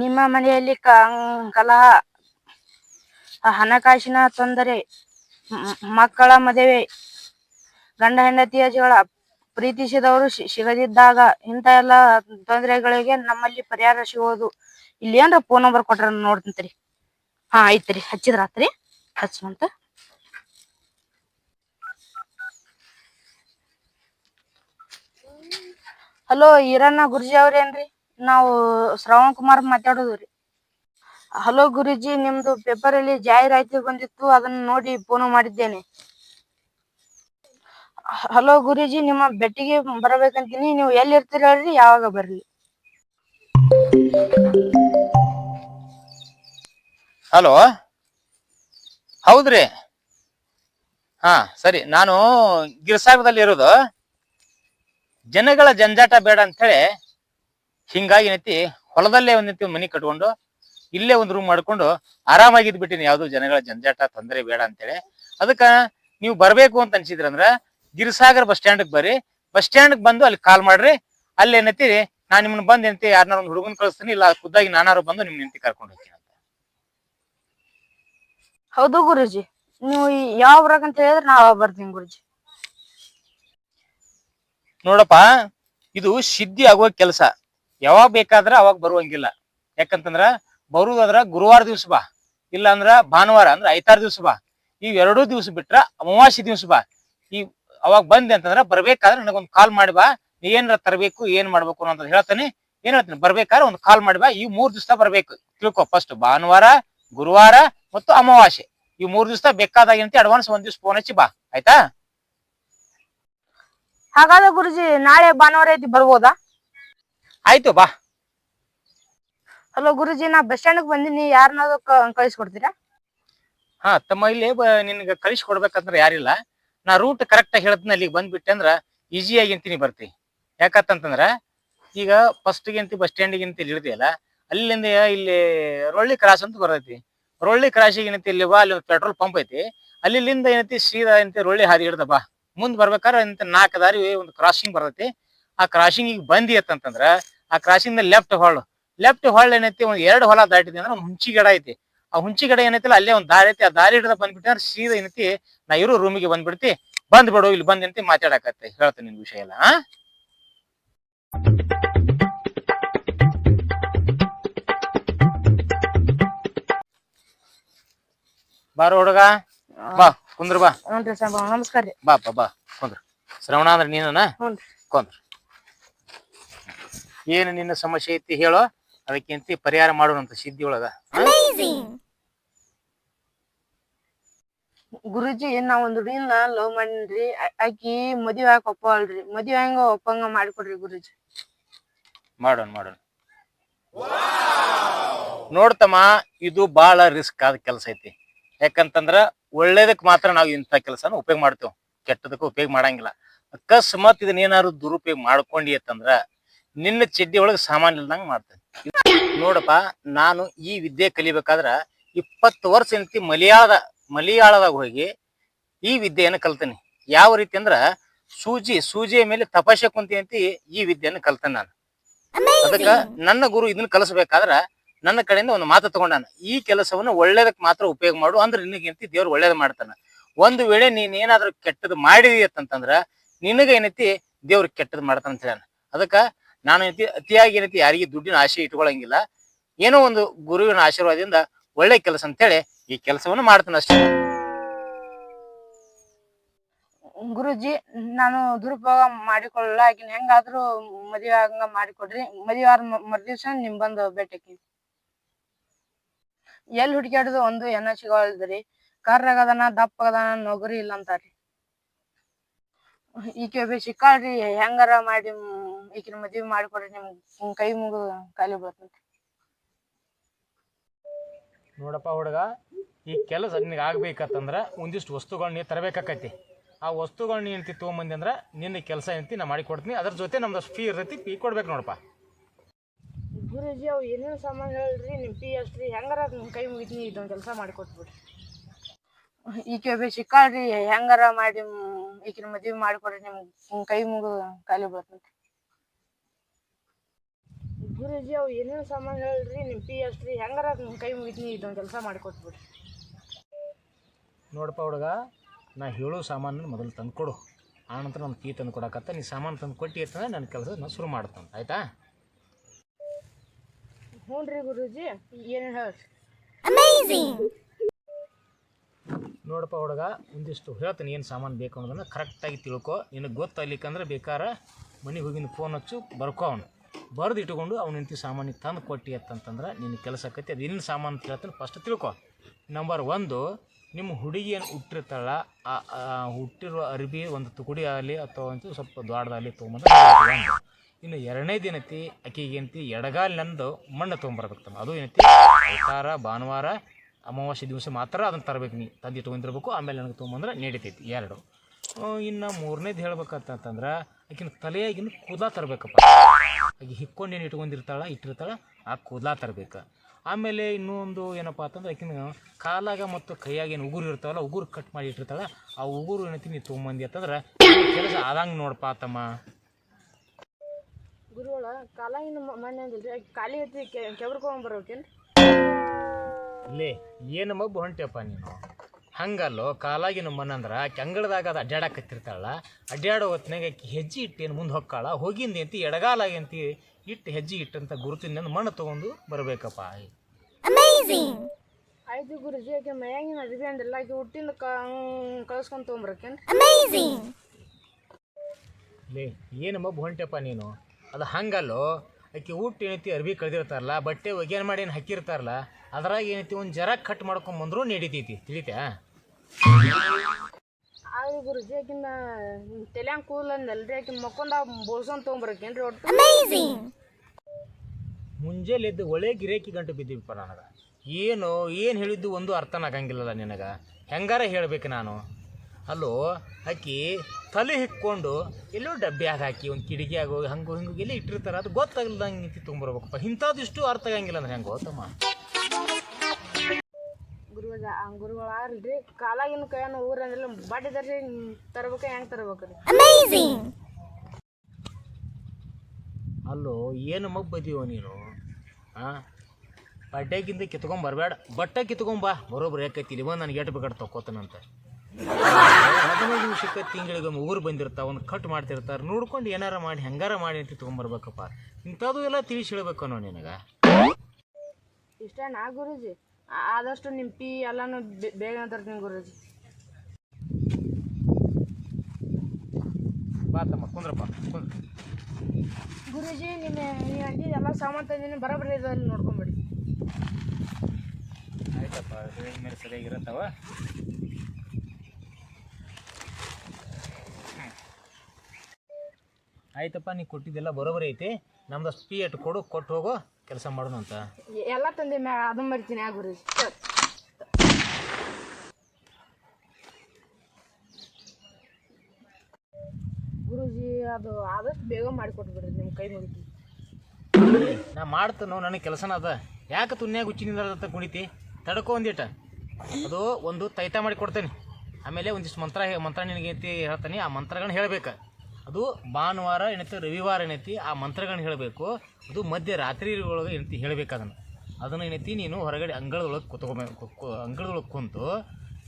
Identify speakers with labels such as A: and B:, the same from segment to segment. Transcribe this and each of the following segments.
A: ನಿಮ್ಮ ಮನೆಯಲ್ಲಿ ಕಲಹ, ಹಣಕಾಸಿನ ತೊಂದರೆ ಮಕ್ಕಳ ಮದುವೆ, ಗಂಡ ಹೆಂಡತಿಯ ಜಗಳ ಪ್ರೀತಿಸಿದವರು ಸಿಗದಿದ್ದಾಗ ಇಂತ ಎಲ್ಲ ತೊಂದರೆಗಳಿಗೆ ನಮ್ಮಲ್ಲಿ ಪರಿಹಾರ ಸಿಗೋದು ಇಲ್ಲಿ ಏನ್ರ ಫೋನ್ ನಂಬರ್ ಕೊಟ್ರ ನೋಡ್ತಂತ್ರಿ ಹಾ ಐತ್ರಿ ಹಚ್ಚಿದ್ರ ಆತ್ರಿ. ಹಚ್ಚುವಂತ. ಹಲೋ ಈರಣ್ಣ ಗುರುಜಿ ಅವ್ರೇನ್ರಿ? ನಾವು ಶ್ರವಣ್ ಕುಮಾರ್ ಮಾತಾಡೋದು ರೀ ಹಲೋ ಗುರುಜಿ, ನಿಮ್ದು ಪೇಪರ್ ಅಲ್ಲಿ ಜಾಹೀರಾತಿ ಬಂದಿತ್ತು, ಅದನ್ನ ನೋಡಿ ಫೋನ್ ಮಾಡಿದ್ದೇನೆ. ಹಲೋ ಗುರುಜಿ, ನಿಮ್ಮ ಬೆಟ್ಟಿಗೆ ಬರಬೇಕಂತೀನಿ, ನೀವು ಎಲ್ಲಿ ಇರ್ತೀರ ಹೇಳ್ರಿ, ಯಾವಾಗ ಬರ್ಲಿ.
B: ಹಲೋ? ಹೌದ್ರಿ? ಹಾ, ಸರಿ. ನಾನು ಗಿರ್ಸಾಬ್ದಲ್ಲಿ ಇರೋದು ಜನಗಳ ಜಂಜಾಟ ಬೇಡ ಅಂತೇಳಿ ಹಿಂಗಾಗಿ ಏನೈತಿ ಹೊಲದಲ್ಲೇ ಒಂದೈತಿ ಮನಿ ಕಟ್ಕೊಂಡು ಇಲ್ಲೇ ಒಂದು ರೂಮ್ ಮಾಡ್ಕೊಂಡು ಆರಾಮಾಗಿದ್ ಬಿಟ್ಟಿನಿ. ಯಾವ್ದು ಜನಗಳ ಜಂಜಾಟ ತೊಂದರೆ ಬೇಡ ಅಂತೇಳಿ. ಅದಕ್ಕ ನೀವು ಬರಬೇಕು ಅಂತ ಅನ್ಸಿದ್ರಂದ್ರ ಗಿರ್ಸಾಗರ್ ಬಸ್ ಸ್ಟ್ಯಾಂಡ್ ಬರ್ರಿ. ಬಸ್ ಸ್ಟ್ಯಾಂಡ್ ಬಂದು ಅಲ್ಲಿ ಕಾಲ್ ಮಾಡ್ರಿ. ಅಲ್ಲಿ ಏನೈತಿ ನಾನು ನಿಮ್ಮನ್ನ ಬಂದ್ ಏನಂತಿ ಯಾರನ್ನ ಒಂದು ಹುಡುಗನ್ ಕಳಿಸ್ತೀನಿ ಇಲ್ಲ ಖುದ್ದಾಗಿ ನಾನಾರು ಬಂದು ನಿಮ್ ನಿಂತಿ ಕರ್ಕೊಂಡು ಹೋಗ್ತೀನಿ ಅಂತ.
A: ಹೌದು ಗುರುಜಿ. ನೀವು ಯಾವ ಊರಾಗ ಅಂತ ಹೇಳಿದ್ರೆ ನಾವ್ ಬರ್ತೀನಿ ಗುರುಜಿ.
B: ನೋಡಪ್ಪ ಇದು ಸಿದ್ಧಿ ಆಗುವ ಕೆಲಸ. ಯಾವಾಗ ಬೇಕಾದ್ರ ಅವಾಗ ಬರುವಂಗಿಲ್ಲ. ಯಾಕಂತಂದ್ರ ಬರುದಾದ್ರ ಗುರುವಾರ ದಿವ್ಸ ಬಾ ಇಲ್ಲ ಭಾನುವಾರ ಅಂದ್ರ ಐತಾರ ದಿವ್ಸ ಬಾ. ಇವೆರಡೂ ದಿವ್ಸ ಬಿಟ್ರ ಅಮಾವಾಸ್ಯ ದಿವ್ಸ ಬಾ. ಈ ಅವಾಗ ಬಂದೆ ಅಂತಂದ್ರ ಬರ್ಬೇಕಾದ್ರೆ ನನಗೊಂದು ಕಾಲ್ ಮಾಡಿ ಬಾ. ಏನಾರ ತರಬೇಕು, ಏನ್ ಮಾಡ್ಬೇಕು ಅಂತ ಹೇಳ್ತಾನೆ. ಏನ್ ಹೇಳ್ತೀನಿ? ಬರ್ಬೇಕಾದ್ರೆ ಒಂದು ಕಾಲ್ ಮಾಡಿ ಬಾ. ಈ ಮೂರ್ ದಿವಸ ಬರ್ಬೇಕು. ತಿಳ್ಕೊ. ಫಸ್ಟ್ ಭಾನುವಾರ, ಗುರುವಾರ ಮತ್ತು ಅಮಾವಾಸ್ಯೆ. ಈ ಮೂರ್ ದಿವಸ ಬೇಕಾದಾಗ ಏನಂತ? ಅಡ್ವಾನ್ಸ್ ಒಂದ್ ದಿವಸ ಫೋನ್ ಹಚ್ಚಿ ಬಾ. ಆಯ್ತಾ?
A: ಹಾಗಾದ್ರೆ ಗುರುಜಿ, ನಾಳೆ ಭಾನುವಾರ ಐತಿ ಬರ್ಬೋದಾ?
B: ಆಯ್ತು ಬಾ.
A: ಹಲೋ ಗುರುಜಿ ನಾ ಬಸ್ ಸ್ಟ್ಯಾಂಡ್ ಬಂದಿನಿ. ಯಾರನ್ನಾದ್ರು ಕಳಿಸ್ಕೊಡ್ತೀರಾ?
B: ಹಾ ತಮ್ಮ ಇಲ್ಲಿ ನಿನ್ಗೆ ಕಳಿಸಿ ಕೊಡ್ಬೇಕಂದ್ರ ಯಾರಿಲ್ಲ. ನಾ ರೂಟ್ ಕರೆಕ್ಟ್ ಆಗಿ ಹೇಳ್ತೀನಿ ಅಲ್ಲಿಗೆ ಬಂದ್ಬಿಟ್ಟೆ ಅಂದ್ರ ಈಸಿಯಾಗಿ ಅಂತೀನಿ ಬರ್ತಿ. ಯಾಕಂತಂದ್ರ ಈಗ ಫಸ್ಟ್ ಗಿಂತಿ ಬಸ್ ಸ್ಟ್ಯಾಂಡಿಗೆ ಅಂತ ಇಲ್ಲಿ ಇಳಿದಿಯಲ್ಲ ಅಲ್ಲಿಂದ ಇಲ್ಲಿ ರೊಳ್ಳಿ ಕ್ರಾಸ್ ಅಂತ ಬರ್ತೈತಿ. ರೊಳ್ಳಿ ಕ್ರಾಸಿಗೆ ಏನೈತಿ ಇಲ್ಲಿ ಬಾ ಅಲ್ಲಿ ಪೆಟ್ರೋಲ್ ಪಂಪ್ ಐತಿ. ಅಲ್ಲಿಂದ ಏನೈತಿ ಸೀದಾ ಏನೈತಿ ರೊಳ್ಳಿ ಹಾದಿ ಹಿಡ್ದ ಬಾ. ಮುಂದ್ ಬರ್ಬೇಕಾದ್ರೆ ಅಂತ ನಾಲ್ಕು ದಾರಿ ಒಂದು ಕ್ರಾಸಿಂಗ್ ಬರ್ತೈತಿ. ಆ ಕ್ರಾಸಿಂಗ್ ಈಗ ಬಂದಿ ಅಂತಂದ್ರ ಆ ಕ್ರಾಸಿಂಗ್ ಲೆಫ್ಟ್ ಹೊಳ್ಳು. ಲೆಫ್ಟ್ ಹೊಳ್ಳು ಏನೈತಿ ಒಂದ್ ಎರಡು ಹೊಲ ದಾಟಿದೆ ಅಂದ್ರೆ ಒಂದು ಹುಂಚಿ ಗಿಡ ಐತಿ. ಆ ಹುಂಚಿ ಗಿಡ ಏನೈತಿಲ್ಲ ಅಲ್ಲೇ ಒಂದ್ ದಾರಿ ಐತಿ. ಆ ದಾರಿ ಹಿಡಿದ ಬಂದ್ಬಿಟ್ಟೆ ಅಂದ್ರೆ ಸೀದಾ ಏನೈತಿ ನಾ ಇರೋ ರೂಮಿಗೆ ಬಂದ್ಬಿಡ್ತಿ. ಬಂದ್ ಬಿಡು ಇಲ್ಲಿ ಬಂದ್ ಅಂತ ಮಾತಾಡಕತ್ತೆ. ಹೇಳ್ತೇನೆ ನಿನ್ ವಿಷಯ ಎಲ್ಲ ಬಾರ ಹುಡುಗ? ಬಾ ಕುಂದ್ರ ಬಾ.
A: ನಮಸ್ಕಾರ
B: ಬಾ ಬಾ ಬಾ. ಕುಂದ್ರ. ಶ್ರವಣ ಅಂದ್ರೆ
A: ನೀನ
B: ಕುಂದ್ರ. ಏನು ನಿನ್ನ ಸಮಸ್ಯೆ ಐತಿ ಹೇಳೋ ಅದಕ್ಕಿಂತ ಪರಿಹಾರ ಮಾಡೋಣಂತ ಸಿದ್ಧಿ ಒಳಗ?
A: ಗುರುಜಿ ನಾ ಒಂದ್ ಹುಡುಗಿನ ಲವ್ ಮಾಡ್ರಿ ಆ- ಆಕಿ ಮದ್ವೆ ಆಗ ಒಪ್ಪಲ್ರಿ ಮದ್ವೆ ಹಂಗ ಒಪ್ಪಂಗ ಮಾಡಿಕೊಡ್ರಿ ಗುರುಜಿ.
B: ಮಾಡೋಣ ಮಾಡೋಣ. ನೋಡ್ತಮ್ಮ ಇದು ಬಹಳ ರಿಸ್ಕ್ ಆದ ಕೆಲಸ ಐತಿ. ಯಾಕಂತಂದ್ರ ಒಳ್ಳೇದಕ್ ಮಾತ್ರ ನಾವು ಇಂಥ ಕೆಲಸನ ಉಪಯೋಗ ಮಾಡ್ತೇವೆ. ಕೆಟ್ಟದಕ್ಕೂ ಉಪಯೋಗ ಮಾಡಂಗಿಲ್ಲ. ಅಕಸ್ಮಾತ್ ಇದನ್ನ ಏನಾದ್ರು ದುರುಪಯೋಗ ಮಾಡ್ಕೊಂಡಿ ಅಂತಂದ್ರ ನಿನ್ನ ಚಡ್ಡಿ ಒಳಗೆ ಸಾಮಾನ್ ಇಲ್ದಂಗ ಮಾಡ್ತೇನೆ. ನೋಡಪ್ಪ, ನಾನು ಈ ವಿದ್ಯೆ ಕಲಿಬೇಕಾದ್ರ ಇಪ್ಪತ್ತು ವರ್ಷ ಇಂತಿ ಮಲಯಾಳದ, ಮಲಯಾಳದಾಗ ಹೋಗಿ ಈ ವಿದ್ಯೆಯನ್ನು ಕಲ್ತೇನೆ. ಯಾವ ರೀತಿ ಅಂದ್ರ ಸೂಜಿ, ಸೂಜಿಯ ಮೇಲೆ ತಪಾಸೆ ಕುಂತಿ ಅಂತ ಈ ವಿದ್ಯೆಯನ್ನು ಕಲ್ತೇನೆ ನಾನು. ಅದಕ್ಕ ನನ್ನ ಗುರು ಇದನ್ನ ಕಲಿಸ್ಬೇಕಾದ್ರ ನನ್ನ ಕಡೆಯಿಂದ ಒಂದು ಮಾತು ತಗೊಂಡಾನ, ಈ ಕೆಲಸವನ್ನು ಒಳ್ಳೇದಕ್ ಮಾತ್ರ ಉಪಯೋಗ ಮಾಡು, ಅಂದ್ರೆ ನಿನಗೇಂತಿ ದೇವ್ರು ಒಳ್ಳೇದ್ ಮಾಡ್ತಾನ. ಒಂದು ವೇಳೆ ನೀನ್ ಏನಾದ್ರೂ ಕೆಟ್ಟದ್ ಮಾಡಿದಿ ಅಂತಂದ್ರ ನಿನಗೇನೈತಿ ದೇವ್ರ ಕೆಟ್ಟದ್ ಮಾಡ್ತಾನ ಅಂತ ಹೇಳ್ಯಾನ. ಅದಕ್ಕ ನಾನು ಅತಿಯಾಗಿ ಏನೈತಿ ಯಾರಿಗೆ ದುಡ್ಡಿನ ಆಶೆ ಇಟ್ಕೊಳಂಗಿಲ್ಲ. ಏನೋ ಒಂದು ಗುರುವಿನ ಆಶೀರ್ವಾದದಿಂದ ಒಳ್ಳೆ ಕೆಲಸ ಅಂತೇಳಿ ಈ ಕೆಲಸವನ್ನು ಮಾಡ್ತೇನೆ ಅಷ್ಟೇ.
A: ಗುರುಜಿ, ನಾನು ದುರುಪಯೋಗ ಮಾಡಿಕೊಳ್ಳಲ್ಲ ಆಕಿನ ಹೆಂಗಾದ್ರೂ ಮದುವೆ ಆಗಂಗ ಮಾಡಿಕೊಡ್ರಿ. ಮದುವೆ ಆದ ಮರ್ದಿವ್ಸ ನಿಮ್ ಬಂದು ಭೇಟಿಯಾಕಿ ಎಲ್ಲಿ ಹುಡುಕ್ಯಾಡುದು ಒಂದು ಎನ್ನ ಸಿಗವಲ್ದ್ರಿ ಕರ್ರಗದನ, ದಪ್ಪಗದನ, ನೌಕರಿ ಇಲ್ಲ ಅಂತಾರ್ರಿ. ಈಕೆ ಒಬ್ಬ ಸಿಕ್ಕಾಳ್ರಿ ಹೆಂಗಾರ ಮಾಡಿ ಈಕಿನ ಮದ್ವೆ ಮಾಡಿಕೊಡ್ರಿ ನಿಮ್ ಕೈ ಮುಗಿದು ಕಾಲಿ ಬರ್ತೈತಿ.
B: ನೋಡಪ್ಪ ಹುಡುಗ ಈ ಕೆಲಸ ನಿನಗೆ ಆಗ್ಬೇಕಂತಂದ್ರೆ ಒಂದಿಷ್ಟು ವಸ್ತುಗಳನ್ನ ನೀ ತರಬೇಕಾಕೈತಿ. ಆ ವಸ್ತುಗಳನ್ನ ಏನಂತಿ ತೊಗೊಂಬಂದಿ ಅಂದ್ರೆ ನಿನ್ನ ಕೆಲಸ ಏನಂತಿ ನಾ ಮಾಡಿಕೊಡ್ತೀನಿ ಅದ್ರ ಜೊತೆ ನಮ್ದು ಫೀ ಇರ್ತೈತಿ ಫೀ ಕೊಡ್ಬೇಕು ನೋಡಪ್ಪ.
A: ಗುರುಜಿ ಅವು ಏನೇನು ಸಾಮಾನು ಹೇಳ್ರಿ ನಿಮ್ಮ ಫೀ ಎಷ್ಟ್ರಿ ಹೆಂಗಾರ ನಿಮ್ಮ ಕೈ ಮುಗಿತೀನಿ ಇದೊಂದು ಕೆಲಸ ಮಾಡಿ ಕೊಟ್ಬಿಡ್ರಿ. ಈಕೆ ಒಬ್ಬ ರೀ ಹೆಂಗಾರ ಮಾಡಿ ಈಕಿನ ಮದ್ವೆ ಮಾಡಿಕೊಡ್ರಿ ನಿಮ್ ಕೈ ಮುಗಿದು ಕಾಲಿ ಬರ್ತಂತ ಗುರುಜಿ ಅವು ಏನೇನು ಸಾಮಾನು ಹೇಳ್ರಿ ನಿಮ್ಮ ಪಿ ಎಸ್ ರೀ ಹೆಂಗಾರ ನಿಮ್ ಕೈ ಮುಗಿತೀನಿ ಇದೊಂದು ಕೆಲಸ ಮಾಡಿಕೊಟ್ಬಿಡ್ರಿ
B: ನೋಡಪ್ಪ ಹುಡುಗ ನಾ ಹೇಳೋ ಸಾಮಾನು ಮೊದಲು ತಂದುಕೊಡು. ಆನಂತರ ನನ್ನ ಕೀ ತಂದು ಕೊಡಕತ್ತ ನೀ ಸಾಮಾನು ತಂದು ಕೊಟ್ಟಿ ಅಂತಂದ್ರೆ ನನ್ನ ಕೆಲಸ ನಾನು ಶುರು ಮಾಡ್ತಾನೆ ಆಯ್ತಾ?
A: ಹ್ಞೂ ರೀ ಗುರುಜಿ ಏನೇನು ಹೇಳ್ರಿ?
B: ನೋಡಪ್ಪ ಹುಡುಗ, ಒಂದಿಷ್ಟು ಹೇಳ್ತೀನಿ ಏನು ಸಾಮಾನು ಬೇಕು ಅನ್ನೋದನ್ನು ಕರೆಕ್ಟಾಗಿ ತಿಳ್ಕೊ. ನಿನಗೆ ಗೊತ್ತಾಗ್ಲಿಕ್ಕಂದ್ರೆ ಬೇಕಾರೆ ಮನೆಗೆ ಹೋಗಿನ ಫೋನ್ ಹಚ್ಚು, ಬರ್ಕೋ ಅವನು. ಬರೆದು ಇಟ್ಕೊಂಡು ಅವ್ನು ನಿಂತು ಸಾಮಾನಿಗೆ ತಂದು ಕೊಟ್ಟಿ ಅಂತಂತಂದ್ರೆ ನಿನ್ನ ಕೆಲಸ ಆಕೈತಿ. ಅದು ಏನು ಸಾಮಾನು ಅಂತ ಹೇಳ್ತಾನೆ ಫಸ್ಟ್ ತಿಳ್ಕೊ. ನಂಬರ್ ಒಂದು, ನಿಮ್ಮ ಹುಡುಗಿ ಏನು ಹುಟ್ಟಿರ್ತಾಳ, ಆ ಹುಟ್ಟಿರುವ ಹುಟ್ಟಿರೋ ಅರಿವಿ ಒಂದು ತುಕುಡಿ ಆಗಲಿ ಅಥವಾ ಒಂದು ಸ್ವಲ್ಪ ದೊಡ್ಡದಾಗಲಿ ತೊಗೊಂಬಂದ್ರೆ. ಇನ್ನು ಎರಡನೇ ದಿನತಿ ಆಕೆಗೆ ಏನತಿ ಎಡಗಾಲಿನಂದು ಮಣ್ಣು ತೊಗೊಂಬರ್ಬೇಕು ಅದು ಏನೈತಿ? ಶನಿವಾರ ಭಾನುವಾರ ಅಮಾವಾಸ್ಯೆ ದಿವಸ ಮಾತ್ರ ಅದನ್ನು ತರಬೇಕು ನೀ. ತಂದೆ ತೊಗೊಂಡಿರ್ಬೇಕು, ಆಮೇಲೆ ನನಗೆ ತೊಗೊಂಬಂದ್ರೆ ನಡೀತೈತಿ ಎರಡು. ಇನ್ನು ಮೂರನೇದು ಹೇಳ್ಬೇಕಂತಂದ್ರೆ, ಆಕಿನ ತಲೆಯಾಗಿನ ಕೂದಲ ತರಬೇಕಪ್ಪ. ಆಕೆ ಹಿಕ್ಕೊಂಡು ಏನು ಇಟ್ಕೊಂಡಿರ್ತಾಳೆ, ಇಟ್ಟಿರ್ತಾಳೆ, ಆ ಕೂದಲ ತರಬೇಕು. ಆಮೇಲೆ ಇನ್ನೊಂದು ಏನಪ್ಪ ಅಂತಂದ್ರೆ, ಆಕಿನ ಕಾಲಾಗ ಮತ್ತು ಕೈಯಾಗ ಏನು ಉಗುರು ಇರ್ತಾವಲ್ಲ, ಉಗುರು ಕಟ್ ಮಾಡಿ ಇಟ್ಟಿರ್ತಾಳೆ, ಆ ಉಗುರು ಏನೈತಿ ನೀ ತೊಗೊಂಬಂದಿ ಅಂತಂದ್ರೆ, ಕೆಲಸ ಆದಂಗೆ ನೋಡಪ್ಪ ತಮ್ಮ
A: ಗುರುಗಳ ಕಾಲಾಗಿನ ಮನೆ ಅಂದಿಲ್ರಿ ಖಾಲಿ ಐತಿ, ಕೆ ಬರ್ಬೇಕೇನ್ರಿ
B: ಲೇ ಏನು ಮಬ್ಬು ಹೊಂಟ್ಯಪ್ಪ ನೀನು? ಹಂಗಲ್ಲೋ ಕಾಲಾಗಿನ ಮನಂದ್ರ ಕೆಂಗಳದಾಗ ಅದು ಅಡ್ಡಾಡಕತ್ತಿರ್ತಾಳ ಅಡ್ಡಾಡೋ ಹೊತ್ನಾಗ ಆಕಿ ಹೆಜ್ಜೆ ಇಟ್ಟೇನು ಮುಂದೆ ಹೊಕ್ಕಾಳ? ಹೋಗಿಂದ ಅಂತಿ ಎಡಗಾಲಾಗಿ ಅಂತಿ ಇಟ್ಟು ಹೆಜ್ಜೆ ಇಟ್ಟಂತ ಗುರುತಿನ ಮಣ್ಣು ತೊಗೊಂಡು ಬರಬೇಕಪ್ಪ.
A: ಆಯ್ತು ಗುರುಜಿ ಆಕೆ ಮೈಯಾಗಿನ ಅರಿವಿ ಅಂದಿಲ್ಲ ಆಕೆ ಹುಟ್ಟಿಂದ ಕಳ್ಸ್ಕೊಂಡ್ ತೊಗೊಂಬರ್ಬೇಕೇನ್ರಿ
B: ಲೇ ಏನು ಮಬ್ಬು ಹೊಂಟ್ಯಪ್ಪ ನೀನು? ಅದು ಹಂಗಲ್ಲೋ ಆಕಿ ಊಟ ಏನೈತಿ ಅರ್ಬಿ ಕಳೆದಿರ್ತಾರಲ್ಲ ಬಟ್ಟೆ ಒಗ್ಯಾನ ಮಾಡಿ ಏನು ಹಾಕಿರ್ತಾರಲ್ಲ ಅದ್ರಾಗ ಏನೈತಿ ಒಂದು ಜರ ಕಟ್ ಮಾಡ್ಕೊಂಬಂದ್ರು ನಡೀತೈತಿ ತಿಳಿತಾ?
A: ಆದ್ರೆ ಗುರುಜಿ ಆಕಿನ ತಲ್ಯಾಂಗ ಕೂದಲ ಅಂದಲ್ರಿ ಆಕಿನ ಮಕ್ಕೊಂದ ಬೋಳ್ಸೊಂಡ್ ತೊಗೊಂಬರಕೇನ್ರಿ ಒಟ್ಟು?
B: ಮುಂಜಾನೆ ಎದ್ದು ಒಳ್ಳೆ ಗಿರೇಕಿ ಗಂಟು ಬಿದ್ದೀವಿಪ್ಪ ನನಗೆ. ಏನು ಏನು ಹೇಳಿದ್ದು ಒಂದು ಅರ್ಥನಾಗಂಗಿಲ್ಲಲ್ಲ ನಿನಗೆ. ಹೆಂಗಾರ ಹೇಳ್ಬೇಕು ನಾನು? ಅಲ್ಲೋ ಹಾಕಿ ತಲೆ ಹಿಕ್ಕೊಂಡು ಎಲ್ಲೋ ಡಬ್ಬ್ಯಾಗ ಹಾಕಿ ಒಂದು ಕಿಡಿಗೆ ಹೋಗಿ ಹಂಗೆ ಹಿಂಗೆ ಎಲ್ಲ ಇಟ್ಟಿರ್ತಾರೆ ಅದು ಗೊತ್ತಾಗಲ್ದಂಗೆ ನಿಂತಿ ತೊಗೊಂಬರ್ಬೇಕಪ್ಪ ಇಂಥದ್ದಿಷ್ಟು ಅರ್ಥ ಆಗಂಗಿಲ್ಲ ಅಂದ್ರೆ ಹೆಂಗೆ ಗೊತ್ತಮ್ಮ?
A: ಗುರುಗಳ ಗುರುಗಳ ರೀ ಕಾಲಾಗಿನ ಕೈಯನ್ನ ಬಡ್ಡಿ ಅಂದ್ರಲ್ಲ ಬಾಡಿದಾರಿ ಹೆಂಗೆ ಹೆಂಗ್ ರೀ?
B: ಅಲ್ಲೋ ಏನು ಮಗ್ ಮಬ್ಬದೀವೋ ನೀನು? ಹಾಂ ಬಟ್ಟೆಗಿಂತ ಕಿತ್ಕೊಂಡ್ ಬರಬೇಡ. ಬಟ್ಟೆ ಕಿತ್ಕೊಂಬಾ ಬರೋಬ್ರು ಯಾಕೈತಿ ಇಲ್ಲಿ ಬಂದು ನನಗೆ ಬೇಕಾದ್ರೆ ತಕ್ಕೋತಾನಂತ. ಹದಿನೈದು ನಿಮಿಷಕ್ಕೆ ತಿಂಗಳಿಗೆ ಊರು ಬಂದಿರ್ತಾವ ಒಂದು ಕಟ್ ಮಾಡ್ತಿರ್ತಾರೆ. ನೋಡ್ಕೊಂಡು ಏನಾರ ಮಾಡಿ ಹೆಂಗಾರ ಮಾಡಿ ಅಂತ ತೊಗೊಂಬರ್ಬೇಕಪ್ಪ ಇಂಥದ್ದು ಎಲ್ಲ ತಿಳಿಸಿ ಹೇಳ್ಬೇಕು ಅನ್ನೋ ನಿನಗೆ?
A: ಇಷ್ಟ ನಾ ಗುರುಜಿ? ಆದಷ್ಟು ನಿಮ್ಮ ಪಿ ಎಲ್ಲಾನು ಬೇಗ ತರ್ತೀನಿ ಗುರುಜಿ.
B: ಬಾ ತಮ್ಮ ಕುಂದ್ರಪ್ಪ ಕುಂದ್ರ.
A: ಗುರುಜಿ ನಿಮ್ಮ ನೀವು ಅಂದಿದ್ದು ಎಲ್ಲ ಸಾಮಾನು ತಂದಿನಿ ಬರೋಬ್ಬರಿ ಇದಲ್ಲಿ ನೋಡ್ಕೊಂಬಿಡಿ.
B: ಆಯ್ತಪ್ಪ ಮೇಲೆ ಸರಿಯಾಗಿರತ್ತವ? ಆಯ್ತಪ್ಪ ನೀ ಕೊಟ್ಟಿದ್ದೆಲ್ಲ ಬರೋಬರಿ ಐತಿ. ನಮ್ದು ಪಿ ಎಟ್ ಕೊಡು ಕೊಟ್ಟು ಹೋಗೋ ಕೆಲಸ ಮಾಡೋಣ ಅಂತ.
A: ಎಲ್ಲ ತಂದೆ ಮ್ಯಾ ಅದನ್ನ ಮರಿತೀನಿ ಆ ಗುರುಜಿ ಗುರುಜಿ ಅದು ಆದಷ್ಟು ಬೇಗ ಮಾಡಿಕೊಟ್ಬಿಡ್ರಿ ನಿಮ್ಮ ಕೈ ಮುಗಿತಿ.
B: ನಾ ಮಾಡ್ತನೋ ನನಗೆ ಕೆಲಸನ ಅದ. ಯಾಕೆ ತುನ್ಯಾಗ ಹುಚ್ಚಿನಿಂದ ಕುಣಿತಿ? ತಡ್ಕೊ ಒಂದಿಟ. ಅದು ಒಂದು ತೈತ ಮಾಡಿ ಕೊಡ್ತೇನೆ. ಆಮೇಲೆ ಒಂದಿಷ್ಟು ಮಂತ್ರ ಮಂತ್ರ ನಿನಗೆ ಹೇಳ್ತಾನೆ ಆ ಮಂತ್ರಗಳನ್ನ ಹೇಳ್ಬೇಕು. ಅದು ಭಾನುವಾರ ಏನೈತಿ ರವಿವಾರ ಏನೈತಿ ಆ ಮಂತ್ರಗಳನ್ನ ಹೇಳಬೇಕು. ಅದು ಮಧ್ಯ ರಾತ್ರಿ ಒಳಗೆ ಏನೈತಿ ಹೇಳಬೇಕು ಅದನ್ನು. ಅದನ್ನು ಏನೈತಿ ನೀನು ಹೊರಗಡೆ ಅಂಗಳದೊಳಗೆ ಕುತ್ಕೊಬೇಕು ಅಂಗಳದೊಳಗೆ ಕುಂತು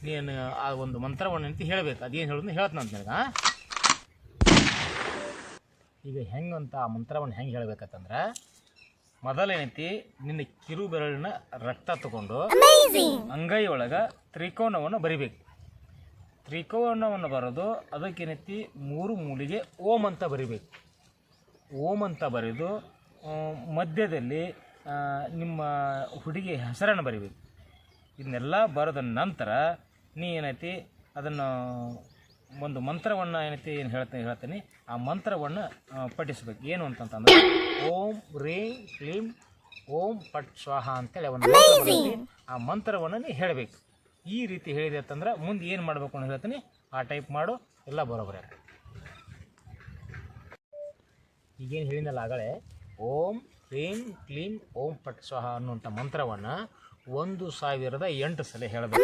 B: ನೀನು ಆ ಒಂದು ಮಂತ್ರವನ್ನು ಏನೈತಿ ಹೇಳಬೇಕು. ಅದೇನು ಹೇಳೋದು ಹೇಳ್ತಾನಂತ ನನಗೆ ಆ? ಈಗ ಹೆಂಗೆ ಅಂತ ಆ ಮಂತ್ರವನ್ನು ಹೆಂಗೆ ಹೇಳ್ಬೇಕಂತಂದ್ರೆ ಮೊದಲೇನೈತಿ ನಿನ್ನ ಕಿರು ಬೆರಳಿನ ರಕ್ತ ತಗೊಂಡು ಅಂಗೈ ಒಳಗ ತ್ರಿಕೋನವನ್ನು ಬರಿಬೇಕು. ತ್ರಿಕೋನವನ್ನು ಬರೆದು ಅದಕ್ಕೇನೈತಿ ಮೂರು ಮೂಲಿಗೆ ಓಂ ಅಂತ ಬರಿಬೇಕು. ಓಂ ಅಂತ ಬರೆದು ಮಧ್ಯದಲ್ಲಿ ನಿಮ್ಮ ಹುಡುಗಿ ಹೆಸರನ್ನು ಬರಿಬೇಕು. ಇದನ್ನೆಲ್ಲ ಬರೆದ ನಂತರ ನೀ ಏನೈತಿ, ಅದನ್ನು ಒಂದು ಮಂತ್ರವನ್ನು ಏನೈತಿ, ಏನು ಹೇಳ್ತೀನಿ ಹೇಳ್ತೀನಿ. ಆ ಮಂತ್ರವನ್ನು ಪಠಿಸ್ಬೇಕು. ಏನು ಅಂತಂತಂದ್ರೆ, ಓಂ ರೀಂ ಕ್ಲೀಂ, ಓಂ ಪಟ್ ಸ್ವಾಹ ಅಂತೇಳಿ ಒಂದು ಆ ಮಂತ್ರವನ್ನು ನೀ ಹೇಳಬೇಕು. ಈ ರೀತಿ ಹೇಳಿದೆ ಅಂತಂದ್ರೆ ಮುಂದೆ ಏನು ಮಾಡಬೇಕು ಅಂತ ಹೇಳ್ತೀನಿ. ಆ ಟೈಪ್ ಮಾಡು ಎಲ್ಲ ಬರೋಬರ ಈಗೇನು ಹೇಳಿದಲ್ಲ ಆಗಲೇ ಓಂ ಕ್ಲೀಂ ಕ್ಲೀಂ ಓಂ ಪಟ್ ಸ್ವಹ ಅನ್ನುವಂಥ ಮಂತ್ರವನ್ನು ಒಂದು ಸಾವಿರದ ಎಂಟು ಸಲ ಹೇಳಬೇಕು.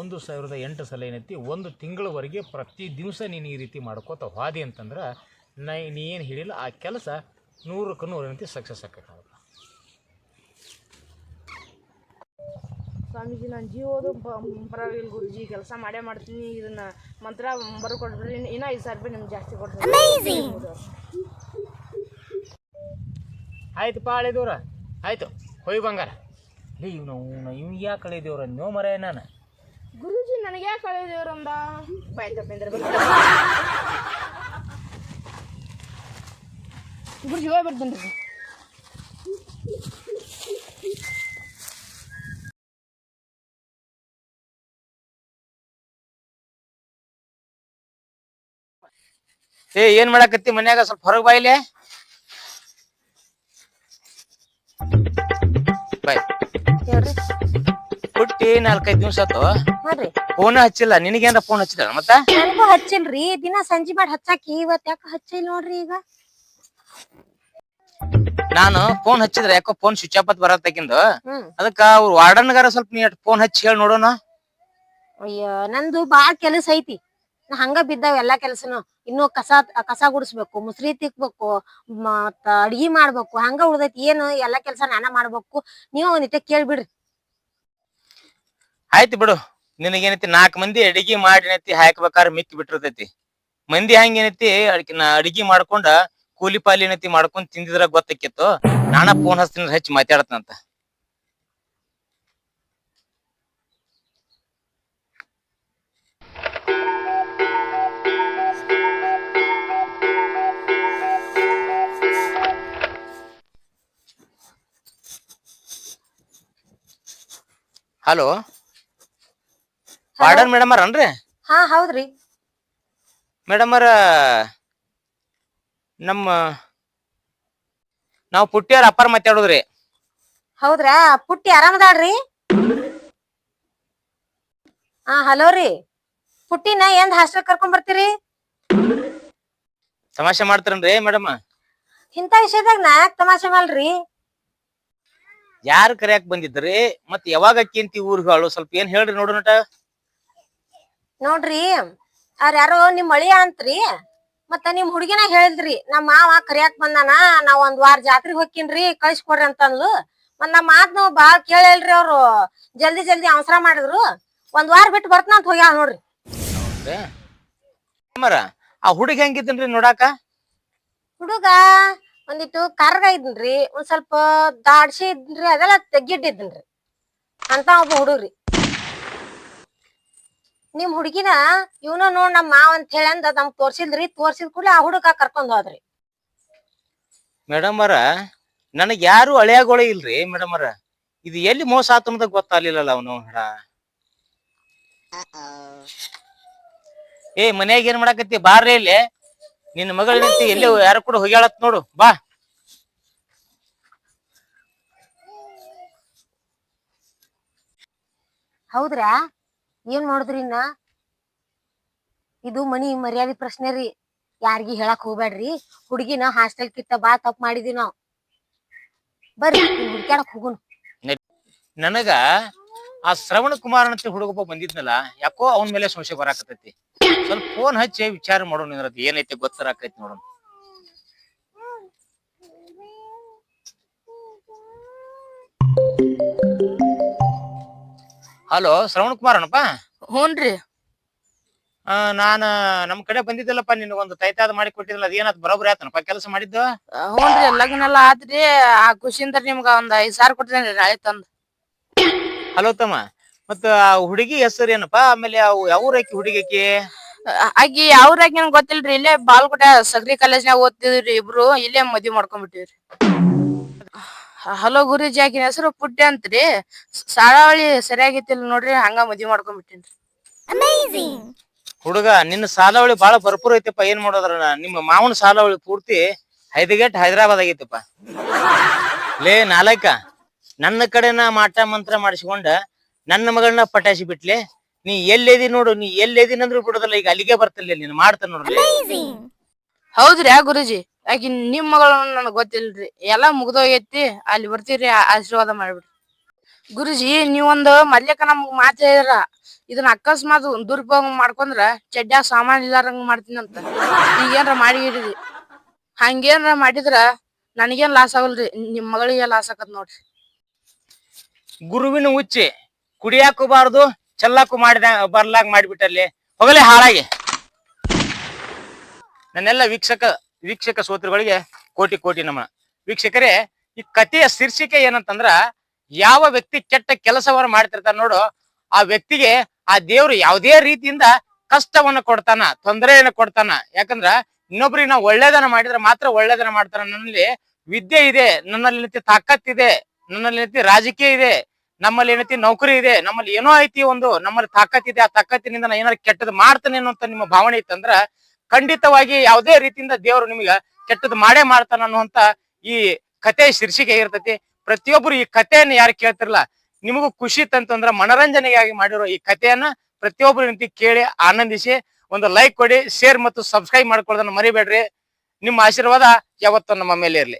B: ಒಂದು ಸಾವಿರದ ಎಂಟು ಸಲ ಏನೈತಿ ಒಂದು ತಿಂಗಳವರೆಗೆ ಪ್ರತಿ ದಿವಸ ನೀನು ಈ ರೀತಿ ಮಾಡ್ಕೋತ ಹೋದಿ ಅಂತಂದ್ರೆ ನೈ ನೀ ಏನು ಹೇಳಿಲ್ಲ ಆ ಕೆಲಸ ನೂರಕ್ಕೆ ನೂರು ಏನೈತಿ ಸಕ್ಸಸ್ ಆಕೈತೆ
A: ಸ್ವಾಮೀಜಿ ನಾನು ಜೀವೋದು ಪರವಾಗಿಲ್ಲ ಗುರುಜಿ ಕೆಲಸ ಮಾಡೇ ಮಾಡ್ತೀನಿ ಇದನ್ನ ಮಂತ್ರ ಬರ್ಕೊಡ್ರಿ ಇನ್ನ ಐದು ಸಾವಿರ ರೂಪಾಯಿ ನಿಮ್ಗೆ ಜಾಸ್ತಿ ಕೊಡ್ತೀನಿ.
B: ಆಯ್ತು ಪಾಳೆ ದೂರ ಆಯ್ತು ಹೋಯ್ ಬಂಗಾರ. ಲೇ ಇವ್ನು ಇವ್ ಯಾಕೆ ಕಳಿದೇವ್ರ ನೋ ಮರ ನಾನು.
A: ಗುರುಜಿ ನನಗೆ ಯಾಕೆ ಕಳೆದೇವ್ರಂದ ಬಾಯ್ ತಪ್ಪಿಂದ್ರೆ ಗುರುಜಿ ಹೋಗಿ ಬರ್ತೀನಿ.
B: ಏ ಏನ್ ಮಾಡಾಕತ್ತಿ ಮನ್ಯಾಗ? ಸ್ವಲ್ಪ ಹೊರಗ್ ಬಾಯಿಲೆ ಬಾಯ್.
C: ಹೇಳ್ರಿ
B: ಹುಟ್ಟಿ ನಾಲ್ಕೈದು ದಿವ್ಸ ಆತು ಫೋನ್ ಹಚ್ಚಿಲ್ಲ. ನಿನಗೇನ್ರ ಫೋನ್ ಹಚ್ಚಿಲ್ಲ ಮತ್ತ?
C: ನನಗೂ ಹಚ್ಚಿಲ್ರಿ. ದಿನ ಸಂಜೆ ಮಾಡಿ ಹಚ್ಚಾಕಿ ಇವತ್ ಯಾಕ ಹಚ್ಚಿಲ್ಲ ನೋಡ್ರಿ ಈಗ.
B: ನಾನು ಫೋನ್ ಹಚ್ಚಿದ್ರೆ ಯಾಕೋ ಫೋನ್ ಸ್ವಿಚ್ ಆಫ್ ಬರತ್ತಕಿಂದು.
C: ಹ್ಮ್.
B: ಅದಕ್ಕ ಅವ್ರ ವಾರ್ಡನ್ಗಾರ ಸ್ವಲ್ಪ ನೀ ಫೋನ್ ಹಚ್ಚಿ ಹೇಳಿ ನೋಡೋಣ.
C: ಅಯ್ಯ ನಂದು ಬಾಳ ಕೆಲಸ ಐತಿ. ನಾ ಹಂಗ ಬಿದ್ದಾವ ಎಲ್ಲಾ ಕೆಲ್ಸನು. ಇನ್ನು ಕಸ ಕಸ ಗುಡಿಸ್ಬೇಕು, ಮುಸ್ರಿ ತಿಕ್ಬೇಕು, ಮತ್ತ ಅಡ್ಗಿ ಮಾಡ್ಬೇಕು, ಹಂಗ ಉಳ್ದೈತಿ, ಏನು ಎಲ್ಲಾ ಕೆಲ್ಸ ನಾನ ಮಾಡ್ಬೇಕು, ನೀವು ಒಂದಿಟ್ಟ ಕೇಳ್ಬಿಡ್ರಿ.
B: ಆಯ್ತು ಬಿಡು, ನಿನಗೇನೈತಿ ನಾಲ್ಕು ಮಂದಿ ಅಡಿಗೆ ಮಾಡಿ ಏನೈತಿ ಹಾಕ್ಬೇಕಾರ ಮಿಕ್ಕಿ ಬಿಟ್ಟಿರ್ತೈತಿ. ಮಂದಿ ಹಂಗೇನೈತಿ ಅಡ್ಕಿ ನಾ ಅಡಿಗೆ ಮಾಡ್ಕೊಂಡ ಕೂಲಿ ಪಾಲಿ ಏನೈತಿ ಮಾಡ್ಕೊಂಡ್ ತಿಂದಿದ್ರ ಗೊತ್ತಕ್ಕಿತ್ತು. ನಾನ ಫೋನ್ ಹಚ್ತೀನಿ ಹಚ್ಚಿ ಮಾತಾಡತ್ನಂತ. ಹಲೋ ವಾರ್ಡನ್ ಮೇಡಮ್ ಅನ್ರಿ
C: ಹಾ ಹೌದ್ರಿ.
B: ಮೇಡಮ್ ಅವ್ರ ನಮ್ಮ ನಾವು ಪುಟ್ಟಿಯವ್ರ ಅಪ್ಪಾರ ಮಾತಾಡೋದ್ರಿ.
C: ಹೌದ್ರಾ? ಪುಟ್ಟಿ ಆರಾಮದಾಳ್ರಿ ಹಾ ಹಲೋ ರೀ. ಪುಟ್ಟಿನ ಎಂದ ಹಾಸ್ಟೆಲ್ ಕರ್ಕೊಂಡ್ ಬರ್ತೀರಿ?
B: ತಮಾಷೆ ಮಾಡ್ತಾರನ್ರಿ ಮೇಡಮ್
C: ಇಂಥ ವಿಷಯದಾಗ ನಾ ಯಾಕ್ ತಮಾಷೆ ಮಾಡಲ್ರಿ.
B: ಯಾರು ಕರೆಯಾಕ್ ಬಂದಿದ್ರಿ? ಮತ್ ಯಾವಾಗ ಅಕ್ಕಿಂತಿ ಊರ್ಗೆ ಹೇಳು ಸ್ವಲ್ಪ ಏನ್ ಹೇಳ್ರಿ ನೋಡೋಣಟ
C: ನೋಡ್ರಿ ಅವ್ರ ಯಾರೋ ನಿಮ್ ಮಳಿಯ ಅಂತ್ರಿ ಮತ್ತ ನಿಮ್ ಹುಡುಗಿನ ಹೇಳಿದ್ರಿ ನಮ್ಮ ಮಾವ ಕರಿಯಾಕ್ ಬಂದಾನ ನಾವ್ ಒಂದ್ ವಾರ ಜಾತ್ರೆಗ್ ಹೋಗ್ಕಿನ್ರಿ ಕಳ್ಸಿಕೊಡ್ರಿ ಅಂತಂದ್ಲು. ಮತ್ ನಮ್ಮ ಮಾತ್ ನಾವ್ ಬಾಳ್ ಕೇಳಿಲ್ರಿ ಅವ್ರು ಜಲ್ದಿ ಜಲ್ದಿ ಅವಸರ ಮಾಡಿದ್ರು. ಒಂದ್ ವಾರ ಬಿಟ್ಟು ಬರ್ತನ ಅಂತ ಹೋಗ್ಯಾವ ನೋಡ್ರಿ.
B: ಮರ ಆ ಹುಡುಗ ಹೆಂಗಿದ್ದನ್ರಿ ನೋಡಾಕ?
C: ಹುಡುಗ ಒಂದಿಟ್ಟು ಕರ್ಗ ಇದ್ನ್ರಿ ಒಂದ್ ಸ್ವಲ್ಪ ದಾಡ್ಸಿ ಇದ್ನ್ರಿ ಅದೆಲ್ಲ ತೆಗ್ಗಿಟ್ಟಿದ್ನ್ರಿ ಅಂತ ಒಬ್ಬ ಹುಡುಗ್ರಿ. ನಿಮ್ ಹುಡುಗಿನ ಇವನು ನೋಡ್ ನಮ್ಮ ಮಾವ ಅಂತ ಹೇಳಂದ ನಮ್ಗ್ ತೋರ್ಸಿಲ್ರಿ ತೋರ್ಸಿದ್ ಕೂಡಲೇ ಆ ಹುಡುಗ ಕರ್ಕೊಂಡ್ ಹೋದ್ರಿ.
B: ಮೇಡಮ್ ಅವರ ನನಗ್ ಯಾರು ಹಳೆಯಗೊಳೆ ಇಲ್ರಿ ಮೇಡಮ್ ಅವರ ಇದು ಎಲ್ಲಿ ಮೋಸ ಆತ ಗೊತ್ತಾಗ್ಲಿಲ್ಲ ಗೊತ್ತಾಗ್ಲಿಲ್ಲಲ್ಲ ಅವನು ಹಡ ಏ ಮನ್ಯಾಗ ಏನ್ ಮಾಡಾಕತ್ತಿ? ಬಾರ್ರಿ ಇಲ್ಲಿ. ನಿನ್ನ ಮಗಳ ನಿಂತಿ ಎಲ್ಲಿ ಯಾರು ಕೂಡ ಹೋಗ್ಯಾಳತ್ ನೋಡು ಬಾ.
C: ಹೌದ್ರಾ? ಏನ್ ಮಾಡುದ್ರಿ ಇನ್ನ? ಇದು ಮನಿ ಮರ್ಯಾದೆ ಪ್ರಶ್ನೆ ರೀ. ಯಾರಿಗಿ ಹೇಳಕ್ ಹೋಗ್ಬೇಡ್ರಿ ಹುಡುಗಿನ ಹಾಸ್ಟೆಲ್ ಕಿತ್ತ ಬಾ ತಪ್ಪ ಮಾಡಿದಿ ನಾವ್. ಬರ್ರಿ ಹುಡ್ಕ್ಯಾಡಕ್ ಹೋಗುನ್.
B: ನನಗ ಆ ಶ್ರವಣ ಕುಮಾರ್ ಅಂತ ಹುಡುಗಪ್ಪ ಬಂದಿದ್ನಲ್ಲ ಯಾಕೋ ಅವನ ಮೇಲೆ ಸಂಶಯ ಬರಾಕತೈತಿ ಸ್ವಲ್ಪ ಫೋನ್ ಹಚ್ಚಿ ವಿಚಾರ ಮಾಡೋಣ ಏನೈತೆ ಏನೈತಿ ಗೊತ್ತರಾಕೈತಿ ನೋಡೋಣ. ಹಲೋ ಶ್ರವಣ ಕುಮಾರ್ ಅಣ್ಣಪ್ಪ
A: ಹ್ಞೂನ್ರಿ
B: ಆ, ನಾನ ನಮ್ ಕಡೆ ಬಂದಿದ್ದಲ್ಲಪ್ಪ ನಿನಗೊಂದು ತೈತಾದ ಮಾಡಿ ಕೊಟ್ಟಿದ್ರಲ್ಲ ಅದೇನಾದ್ ಬರೋಬ್ರಿ ಆತನಪ್ಪ ಕೆಲಸ ಮಾಡಿದ್ದು?
A: ಹ್ಞೂನ್ರಿ ಲಗ್ನ ಎಲ್ಲ ಆತ್ರಿ ಆ ಖುಷಿಯಿಂದ ನಿಮ್ಗ ಒಂದ್ ಐದ್ ಸಾವಿರ ಕೊಟ್ಟಿದ್ದೇನೆ ನಾಳೆ ತಂದ್.
B: ಹಲೋ ತಮ್ಮ. ಮತ್ತ ಆ ಹುಡುಗಿ ಹೆಸರು ಏನಪ್ಪಾ? ಆಮೇಲೆ ಅವು ಯಾವ ಆಕಿ ಹುಡುಗಿ ಆಕಿ?
A: ಆಕಿ ಯಾವ್ರಾಗ ಏನ್ ಗೊತ್ತಿಲ್ರಿ. ಇಲ್ಲೇ ಬಾಲ್ಕೋಟೆ ಸಕ್ರಿ ಕಾಲೇಜ್ನಾಗ ಓದ್ತಿದ್ರಿ ಇಬ್ರು. ಇಲ್ಲೇ ಮದ್ವಿ ಮಾಡ್ಕೊಂಡ್ಬಿಟ್ಟಿವ್ರಿ ಹಲೋ ಗುರುಜಿ ಆಕಿನ ಹೆಸರು ಪುಟ್ಟಿ ಅಂತ್ರಿ. ಸಾಳಾವಳಿ ಸರಿಯಾಗಿತ್ತಿಲ್ಲ ನೋಡ್ರಿ. ಹಂಗ ಮದ್ವಿ ಮಾಡ್ಕೊಂಡ್ಬಿಟ್ಟಿನ್ರಿ
B: ಹುಡುಗ ನಿನ್ನ ಸಾಲಾವಳಿ ಬಾಳ ಭರ್ಪೂರ್ ಐತಿಪ್ಪ. ಏನ್ ಮಾಡೋದ್ರ ನಿಮ್ಮ ಮಾವನ ಸಾಲಾವಳಿ ಪೂರ್ತಿ ಹೈದಗೆಟ್ ಹೈದರಾಬಾದ್ ಆಗೈತಿಪ್ಪ. ಲೇ ನಾಲಕ. ನನ್ನ ಕಡೆನ ಮಾಟ ಮಂತ್ರ ಮಾಡಿಸ್ಕೊಂಡ ನನ್ನ ಮಗಳನ್ನ ಪಟಾಸಿ ಬಿಟ್ಲೆ. ನೀ ಎಲ್ಲೆದಿ ನೋಡು ನೀ ಎಲ್ಲೆದಿ ಅಂದ್ರೂ ಬಿಡೋದಲ್ಲ ಈಗ ಅಲ್ಲಿಗೆ ಬರ್ತಿಲ್ಲ ನೀನ್ ಮಾಡ್ತಾನ ನೋಡ್ರಿ
A: ಹೌದ್ರಿ ಆ ಗುರುಜಿ? ಆಕಿ ನಿಮ್ ಮಗಳು ನನಗ್ ಗೊತ್ತಿಲ್ರಿ. ಎಲ್ಲಾ ಮುಗ್ದೋಗೈತಿ ಅಲ್ಲಿ ಬರ್ತೀರಿ ಆಶೀರ್ವಾದ ಮಾಡ್ಬಿಡ್ರಿ. ಗುರುಜಿ ನೀವೊಂದು ಮಲ್ಯಕ ನಮ್ಗ್ ಮಾತ್ ಹೇಳಿದ್ರ ಇದನ್ನ ಅಕಸ್ಮಾತ್ ದುರುಪಯೋಗ ಮಾಡ್ಕೊಂಡ್ರ ಚಡ್ಡ ಸಾಮಾನ್ ಇಲ್ಲಾರಂಗ್ ಮಾಡ್ತೀನಿ ಅಂತ ಏನ್ರ ಮಾಡಿ ಹಿಡಿದಿ ಹಂಗೇನ್ರ ಮಾಡಿದ್ರ ನನಗೇನ್ ಲಾಸ್ ಆಗಲ್ರಿ. ನಿಮ್ ಮಗಳಿಗೆ ಲಾಸ್ ಆಕತ್ ನೋಡ್ರಿ.
B: ಗುರುವಿನ ಉಚ್ಚಿ ಕುಡಿಯಾಕು ಬಾರದು, ಚೆಲ್ಲಾಕು ಮಾಡಿದ, ಬರ್ಲಾಗ ಮಾಡಿಬಿಟ್ಟಲ್ಲಿ. ಹೋಗಲೇ ಹಾಳಾಗಿ. ನನ್ನೆಲ್ಲ ವೀಕ್ಷಕ ವೀಕ್ಷಕ ಸೋತರುಗಳಿಗೆ ಕೋಟಿ ಕೋಟಿ ನಮನ. ವೀಕ್ಷಕರೇ, ಈ ಕಥೆಯ ಶೀರ್ಷಿಕೆ ಏನಂತಂದ್ರ, ಯಾವ ವ್ಯಕ್ತಿ ಕೆಟ್ಟ ಕೆಲಸವನ್ನ ಮಾಡ್ತಿರ್ತಾರ ನೋಡು, ಆ ವ್ಯಕ್ತಿಗೆ ಆ ದೇವ್ರು ಯಾವುದೇ ರೀತಿಯಿಂದ ಕಷ್ಟವನ್ನ ಕೊಡ್ತಾನ, ತೊಂದರೆಯನ್ನು ಕೊಡ್ತಾನ. ಯಾಕಂದ್ರ, ಇನ್ನೊಬ್ರಿಗೆ ನಾವು ಒಳ್ಳೇದನ್ನ ಮಾಡಿದ್ರೆ ಮಾತ್ರ ಒಳ್ಳೇದನ್ನ ಮಾಡ್ತಾನ ನನ್ನಲ್ಲಿ. ವಿದ್ಯೆ ಇದೆ, ನನ್ನಲ್ಲಿ ತಾಕತ್ತಿದೆ ನನ್ನಲ್ಲಿ ಏನೈತಿ ರಾಜಕೀಯ ಇದೆ, ನಮ್ಮಲ್ಲಿ ಏನೈತಿ ನೌಕರಿ ಇದೆ, ನಮ್ಮಲ್ಲಿ ಏನೋ ಐತಿ ಒಂದು, ನಮ್ಮಲ್ಲಿ ತಾಕತ್ ಇದೆ, ಆ ತಾಕತ್ತಿನಿಂದ ನಾ ಏನಾರ ಕೆಟ್ಟದ್ ಮಾಡ್ತಾನೆ ಅನ್ನೋಂತ ನಿಮ್ಮ ಭಾವನೆ ಇತ್ತಂದ್ರ ಖಂಡಿತವಾಗಿ ಯಾವುದೇ ರೀತಿಯಿಂದ ದೇವರು ನಿಮಗೆ ಕೆಟ್ಟದ್ ಮಾಡೇ ಮಾಡ್ತಾನ ಅನ್ನುವಂತ ಈ ಕತೆ ಶೀರ್ಷಿಕೆ ಇರ್ತೈತಿ. ಪ್ರತಿಯೊಬ್ಬರು ಈ ಕಥೆಯನ್ನ ಯಾರು ಕೇಳ್ತಿರಲ್ಲ ನಿಮಗೂ ಖುಷಿ ತಂತಂದ್ರ ಮನರಂಜನೆಗಾಗಿ ಮಾಡಿರೋ ಈ ಕಥೆಯನ್ನ ಪ್ರತಿಯೊಬ್ಬರು ನಿಂತಿ ಕೇಳಿ ಆನಂದಿಸಿ ಒಂದು ಲೈಕ್ ಕೊಡಿ ಶೇರ್ ಮತ್ತು ಸಬ್ಸ್ಕ್ರೈಬ್ ಮಾಡ್ಕೊಳ್ಳೋದನ್ನ ಮರಿಬೇಡ್ರಿ. ನಿಮ್ಮ ಆಶೀರ್ವಾದ ಯಾವತ್ತೂ ನಮ್ಮ ಮೇಲೆ ಇರ್ಲಿ.